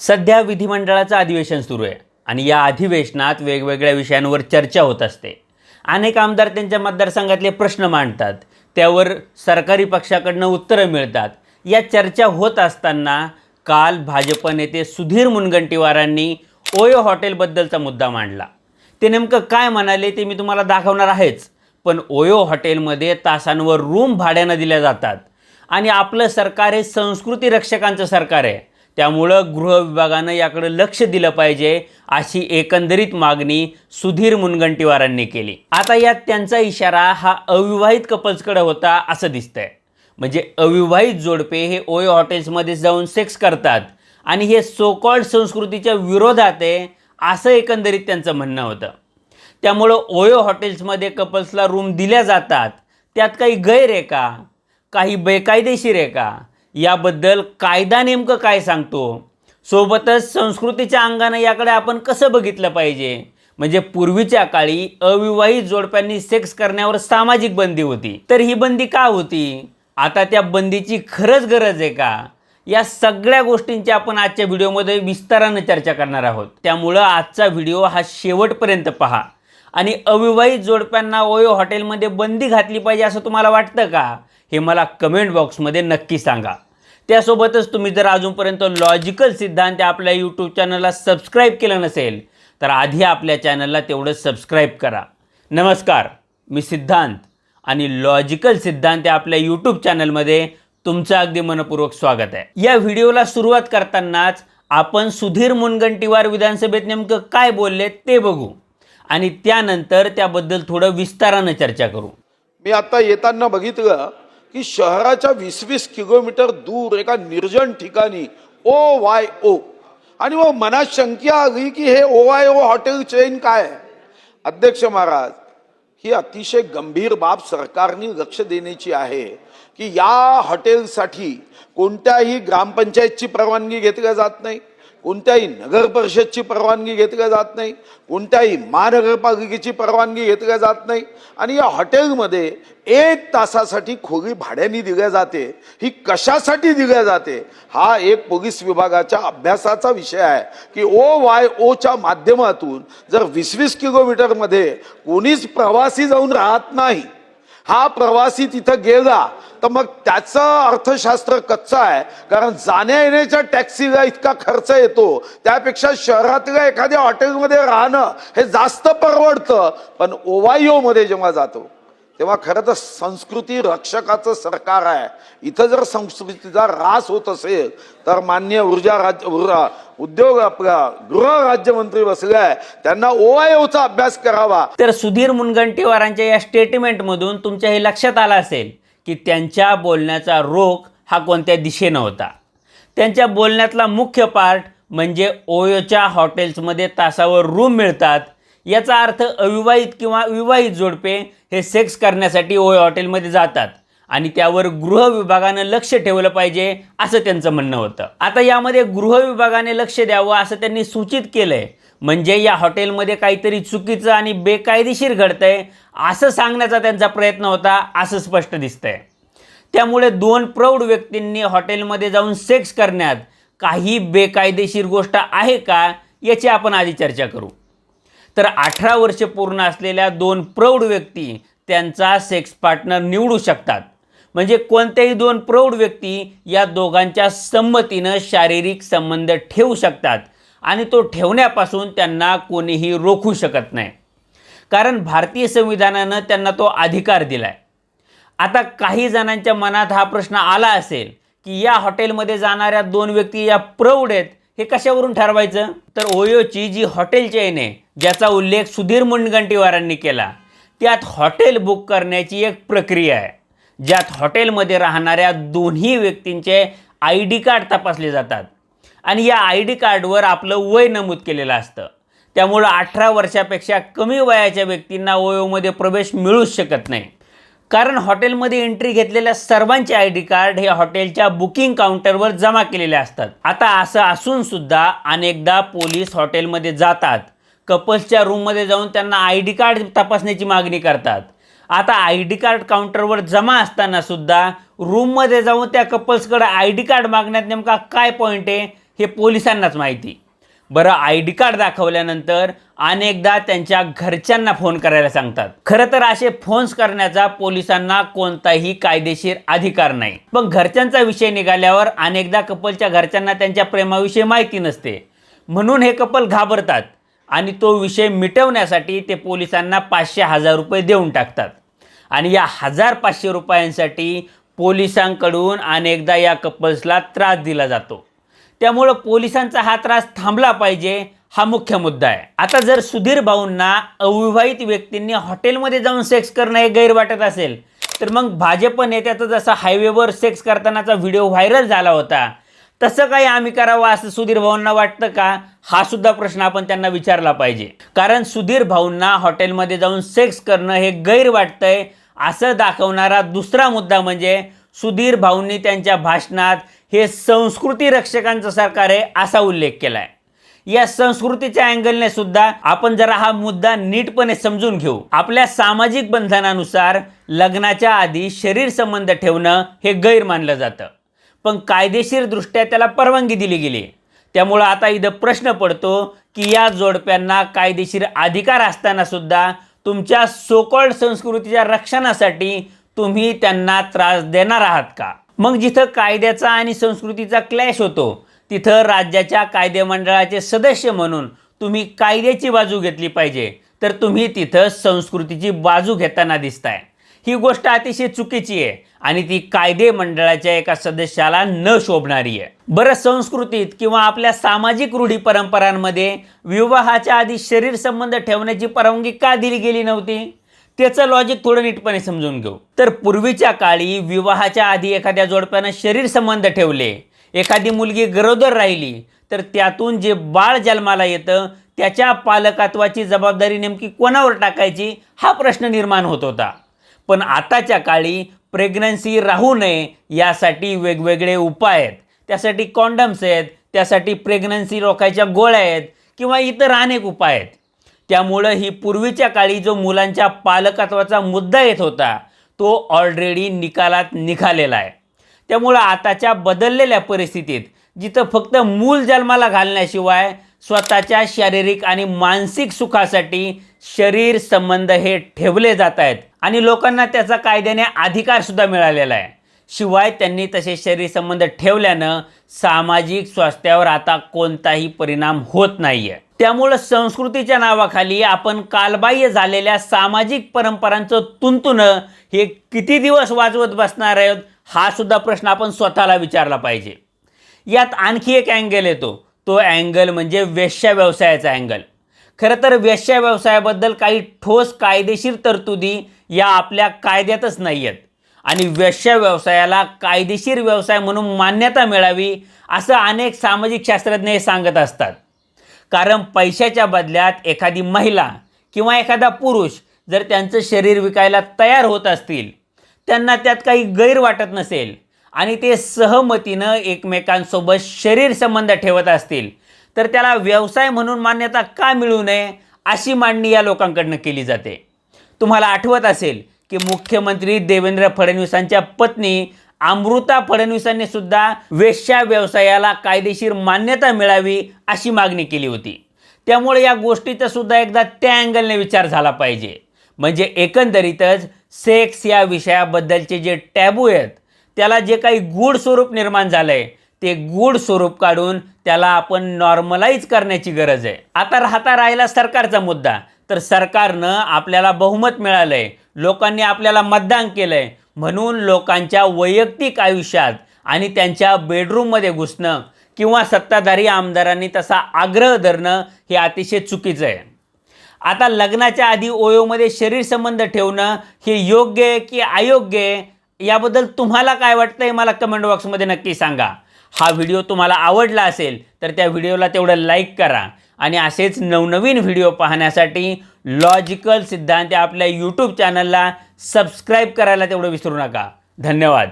सध्या विधिमंडळाचं अधिवेशन सुरू आहे आणि या अधिवेशनात वेगवेगळ्या विषयांवर चर्चा होत असते. अनेक आमदार त्यांच्या मतदारसंघातले प्रश्न मांडतात. त्यावर सरकारी पक्षाकडनं उत्तरं मिळतात. या चर्चा होत असताना काल भाजप नेते सुधीर मुनगंटीवारांनी ओयो हॉटेलबद्दलचा मुद्दा मांडला. ते नेमकं काय म्हणाले ते मी तुम्हाला दाखवणार आहेच. पण ओयो हॉटेलमध्ये तासांवर रूम भाड्यानं दिल्या जातात. आणि आपलं सरकार हे संस्कृती रक्षकांचं सरकार आहे. त्यामुळं गृह विभागानं याकडे लक्ष दिलं पाहिजे अशी एकंदरीत मागणी सुधीर मुनगंटीवारांनी केली. आता यात त्यांचा इशारा हा अविवाहित कपल्सकडे होता असं दिसतंय. म्हणजे अविवाहित जोडपे हे ओयो हॉटेल्समध्ये जाऊन सेक्स करतात आणि हे सोकॉल्ड संस्कृतीच्या विरोधात आहे असं एकंदरीत त्यांचं म्हणणं होतं. त्यामुळं ओयो हॉटेल्समध्ये कपल्सला रूम दिल्या जातात. त्यात काही गैर आहे का? काही बेकायदेशीर आहे का? याबद्दल कायदा नेमकं काय सांगतो? सोबतच संस्कृतीच्या अंगानं याकडे आपण कसं बघितलं पाहिजे? म्हणजे पूर्वीच्या काळी अविवाहित जोडप्यांनी सेक्स करण्यावर सामाजिक बंदी होती. तर ही बंदी का होती? आता त्या बंदीची खरंच गरज आहे का? या सगळ्या गोष्टींची आपण आजच्या व्हिडिओमध्ये विस्तारानं चर्चा करणार आहोत. त्यामुळं आजचा व्हिडिओ हा शेवटपर्यंत पहा. आणि अविवाहित जोडप्यांना ओयो हॉटेलमध्ये बंदी घातली पाहिजे असं तुम्हाला वाटतं का? हे मला कमेंट बॉक्समध्ये नक्की सांगा. त्यासोबतच तुम्ही जर अजूनपर्यंत लॉजिकल सिद्धांत आपल्या यूट्यूब चॅनलला सबस्क्राईब केलं नसेल तर आधी आपल्या चॅनलला तेवढं सबस्क्राईब करा. नमस्कार मी सिद्धांत आणि लॉजिकल सिद्धांत आपल्या यूट्यूब चॅनलमध्ये तुमचं अगदी मनपूर्वक स्वागत आहे. या व्हिडिओला सुरुवात करतानाच आपण सुधीर मुनगंटीवार विधानसभेत नेमकं काय बोलले ते बघू. आणि त्यानंतर त्याबद्दल थोडं विस्तारानं चर्चा करू. मी आता येताना बघितलं की शहराच्या वीस वीस किलोमीटर दूर एका निर्जन ठिकाणी ओ वाय ओ. आणि मग मनात शंका आली की हे O Y O hotel chain काय? अध्यक्ष महाराज ही अतिशय गंभीर बाब सरकारने लक्ष देण्याची आहे की या हॉटेलसाठी कोणत्याही ग्रामपंचायतची परवानगी घेतल्या जात नाही. कोणत्याही नगर परिषदची परवानगी घेतल्या जात नाही कोणत्याही महानगरपालिकेची परवानगी घेतल्या जात नाही आणि या हॉटेलमध्ये एक तासासाठी खोली भाड्याने दिल्या जाते. ही कशासाठी दिल्या जाते? हा एक पोलीस विभागाच्या अभ्यासाचा विषय आहे की ओ वाय ओच्या माध्यमातून जर वीस वीस किलोमीटरमध्ये कोणीच प्रवासी जाऊन राहत नाही हा प्रवासी तिथं गेला तर मग त्याचं अर्थशास्त्र कच्चं आहे. कारण जाण्या येण्याच्या टॅक्सीला इतका खर्च येतो. त्यापेक्षा शहरातल्या एखाद्या हॉटेलमध्ये राहणं हे जास्त परवडतं. पण ओवायोमध्ये जेव्हा जातो तेव्हा खरं तर संस्कृती रक्षकाचं सरकार आहे. इथं जर संस्कृतीचा रास होत असेल तर मान्य ऊर्जा राज्य ऊर्जा- उद्योग आपला गृह राज्यमंत्री बसले आहे त्यांना ओवायोचा अभ्यास करावा. तर सुधीर मुनगंटीवारांच्या या स्टेटमेंटमधून तुमच्या हे लक्षात आलं असेल की त्यांच्या बोलण्याचा रोख हा कोणत्या दिशेनं होता? त्यांच्या बोलण्यातला मुख्य पार्ट म्हणजे ओयोच्या हॉटेल्समध्ये तासावर रूम मिळतात याचा अर्थ अविवाहित किंवा विवाहित जोडपे हे सेक्स करण्यासाठी ओय हॉटेलमध्ये जातात. आणि त्यावर गृह विभागानं लक्ष ठेवलं पाहिजे असं त्यांचं म्हणणं होतं. आता यामध्ये गृह विभागाने लक्ष द्यावं असं त्यांनी सूचित केलं आहे म्हणजे या हॉटेलमध्ये काहीतरी चुकीचं आणि बेकायदेशीर घडतंय असं सांगण्याचा त्यांचा प्रयत्न होता असं स्पष्ट दिसतंय. त्यामुळे दोन प्रौढ व्यक्तींनी हॉटेलमध्ये जाऊन सेक्स करण्यात काही बेकायदेशीर गोष्ट आहे का याची आपण आधी चर्चा करू. तर अठरा वर्षे पूर्ण असलेल्या दोन प्रौढ व्यक्ती त्यांचा सेक्स पार्टनर निवडू शकतात. म्हणजे कोणत्याही दोन प्रौढ व्यक्ती या दोघांच्या संमतीनं शारीरिक संबंध ठेवू शकतात आणि तो ठेवण्यापासून त्यांना कोणीही रोखू शकत नाही. कारण भारतीय संविधानानं त्यांना तो अधिकार दिला आहे आता काही जणांच्या मनात हा प्रश्न आला असेल की या हॉटेलमध्ये जाणाऱ्या दोन व्यक्ती या प्रौढ आहेत हे कशावरून ठरवायचं? तर ओयोची जी हॉटेल चेन आहे ज्याचा उल्लेख सुधीर मुनगंटीवारांनी केला त्यात हॉटेल बुक करण्याची एक प्रक्रिया आहे ज्यात हॉटेलमध्ये राहणाऱ्या दोन्ही व्यक्तींचे आय डी कार्ड तपासले जातात. आणि या आय डी कार्डवर आपलं वय नमूद केलेलं असतं. त्यामुळं अठरा वर्षापेक्षा कमी वयाच्या व्यक्तींना ओयोमध्ये प्रवेश मिळूच शकत नाही. कारण हॉटेलमध्ये एंट्री घेतलेल्या सर्वांचे आय डी कार्ड हे हॉटेलच्या बुकिंग काउंटरवर जमा केलेले असतात. आता असं असून सुद्धा अनेकदा पोलीस हॉटेलमध्ये जातात. कपल्सच्या रूममध्ये जाऊन त्यांना आय डी कार्ड तपासण्याची मागणी करतात. आता आय डी कार्ड काउंटरवर जमा असताना सुद्धा रूममध्ये जाऊन त्या कपल्सकडे आय डी कार्ड मागण्यात नेमका काय पॉईंट आहे हे पोलिसांनाच माहिती. बरं आय डी कार्ड दाखवल्यानंतर अनेकदा त्यांच्या घरच्यांना फोन करायला सांगतात. खरं तर असे फोन्स करण्याचा पोलिसांना कोणताही कायदेशीर अधिकार नाही. पण घरच्यांचा विषय निघाल्यावर अनेकदा कपलच्या घरच्यांना त्यांच्या प्रेमाविषयी माहिती नसते. म्हणून हे कपल घाबरतात आणि तो विषय मिटवण्यासाठी ते पोलिसांना पाचशे हजार रुपये देऊन टाकतात. आणि या हजार पाचशे रुपयांसाठी पोलिसांकडून अनेकदा या कपल्सला त्रास दिला जातो. त्यामुळं पोलिसांचा हा त्रास थांबला पाहिजे हा मुख्य मुद्दा आहे. आता जर सुधीर भाऊंना अविवाहित व्यक्तींनी हॉटेलमध्ये जाऊन सेक्स करणं हे गैर वाटत असेल तर मग भाजप नेत्याचा जसा हायवेवर सेक्स करतानाचा व्हिडिओ व्हायरल झाला होता तसं काही आम्ही करावं असं सुधीर भाऊंना वाटतं का? हा सुद्धा प्रश्न आपण त्यांना विचारला पाहिजे. कारण सुधीर भाऊंना हॉटेलमध्ये जाऊन सेक्स करणं हे गैर वाटतंय असं दाखवणारा दुसरा मुद्दा म्हणजे सुधीर भाऊंनी त्यांच्या भाषणात हे संस्कृती रक्षकांचं सरकार आहे असा उल्लेख केला आहे या संस्कृतीच्या अँगलने सुद्धा आपण जरा हा मुद्दा नीटपणे समजून घेऊ. आपल्या सामाजिक बंधनानुसार लग्नाच्या आधी शरीर संबंध ठेवणं हे गैर मानलं जातं. पण कायदेशीरदृष्ट्या त्याला परवानगी दिली गेली. त्यामुळं आता इथं प्रश्न पडतो की या जोडप्यांना कायदेशीर अधिकार असताना सुद्धा तुमच्या सोकॉल्ड संस्कृतीच्या रक्षणासाठी तुम्ही त्यांना त्रास देणार आहात का? मग जिथं कायद्याचा आणि संस्कृतीचा क्लॅश होतो तिथं राज्याच्या कायदेमंडळाचे सदस्य म्हणून तुम्ही कायद्याची बाजू घेतली पाहिजे. तर तुम्ही तिथं संस्कृतीची बाजू घेताना दिसताय. ही गोष्ट अतिशय चुकीची आहे आणि ती कायदे मंडळाच्या एका सदस्याला न शोभणारी आहे. बरं संस्कृतीत किंवा आपल्या सामाजिक रूढी परंपरांमध्ये विवाहाच्या आधी शरीर संबंध ठेवण्याची परवानगी का दिली गेली नव्हती? त्याचं लॉजिक थोडं नीटपणे समजून घेऊ. तर पूर्वीच्या काळी विवाहाच्या आधी एखाद्या जोडप्यानं शरीर संबंध ठेवले. एखादी मुलगी गरोदर राहिली तर त्यातून जे बाळ जन्माला येतं त्याच्या पालकत्वाची जबाबदारी नेमकी कोणावर टाकायची हा प्रश्न निर्माण होत होता. पण आताच्या काळी प्रेग्नन्सी राहू नये यासाठी वेगवेगळे उपाय आहेत. त्यासाठी कॉन्डम्स आहेत त्यासाठी प्रेग्नन्सी रोखायच्या गोळ्या आहेत किंवा इतर अनेक उपाय आहेत. त्यामुळं ही पूर्वीच्या काळी जो मुलांच्या पालकत्वाचा मुद्दा येत होता तो ऑलरेडी निकालात निघालेला आहे. त्यामुळं आताच्या बदललेल्या परिस्थितीत जिथं फक्त मूल जन्माला घालण्याशिवाय स्वतःच्या शारीरिक आणि मानसिक सुखासाठी शरीर संबंध हे ठेवले जात आहेत. आणि लोकांना त्याचा कायद्याने अधिकारसुद्धा मिळालेला आहे. शिवाय त्यांनी तसे शरीर संबंध ठेवल्यानं सामाजिक स्वास्थ्यावर आता कोणताही परिणाम होत नाही आहे त्यामुळं संस्कृतीच्या नावाखाली आपण कालबाह्य झालेल्या सामाजिक परंपरांचं तुंतुनं हे किती दिवस वाजवत बसणार आहोत हा सुद्धा प्रश्न आपण स्वतःला विचारला पाहिजे. यात आणखी एक अँगल येतो. तो अँगल म्हणजे वेश्या व्यवसायाचा अँगल. खरं तर वेश्या व्यवसायाबद्दल काही ठोस कायदेशीर तरतुदी या आपल्या कायद्यातच नाही आहेत आणि वेश्या व्यवसायाला कायदेशीर व्यवसाय म्हणून मान्यता मिळावी असं अनेक सामाजिक शास्त्रज्ञ हे सांगत असतात. कारण पैशाच्या बदल्यात एखादी महिला किंवा एखादा पुरुष जर त्यांचं शरीर विकायला तयार होत असतील त्यांना त्यात काही गैर वाटत नसेल आणि ते सहमतीनं एकमेकांसोबत शरीर संबंध ठेवत असतील तर त्याला व्यवसाय म्हणून मान्यता का मिळू नये अशी मांडणी या लोकांकडनं केली जाते. तुम्हाला आठवत असेल की मुख्यमंत्री देवेंद्र फडणवीसांच्या पत्नी अमृता फडणवीसांनी सुद्धा वेश्या व्यवसायाला कायदेशीर मान्यता मिळावी अशी मागणी केली होती. त्यामुळे या गोष्टीचा सुद्धा एकदा त्या अँगलने विचार झाला पाहिजे. म्हणजे एकंदरीतच सेक्स या विषयाबद्दलचे जे टॅबू आहेत त्याला जे काही गूढ स्वरूप निर्माण झालं आहे ते गूढ स्वरूप काढून त्याला आपण नॉर्मलाईज करण्याची गरज आहे. आता राहता राहिला सरकारचा मुद्दा. तर सरकारनं आपल्याला बहुमत मिळालं आहे लोकांनी आपल्याला मतदान केलं आहे म्हणून लोकांच्या वैयक्तिक आयुष्यात आणि त्यांच्या बेडरूममध्ये घुसणं किंवा सत्ताधारी आमदारांनी तसा आग्रह धरणं हे अतिशय चुकीचं आहे. आता लग्नाच्या आधी ओयोमध्ये शरीर संबंध ठेवणं हे योग्य आहे की अयोग्य आहे? याबद्दल तुम्हाला काय वाटतंय? मला कमेंट बॉक्समध्ये नक्की सांगा. हा व्हिडिओ तुम्हाला आवडला असेल तर त्या व्हिडिओला तेवढं लाईक करा. आणि असेच नवनवीन व्हिडिओ पाहण्यासाठी लॉजिकल सिद्धांत या आपल्या यूट्यूब चॅनलला सबस्क्राईब करायला तेवढं विसरू नका. धन्यवाद.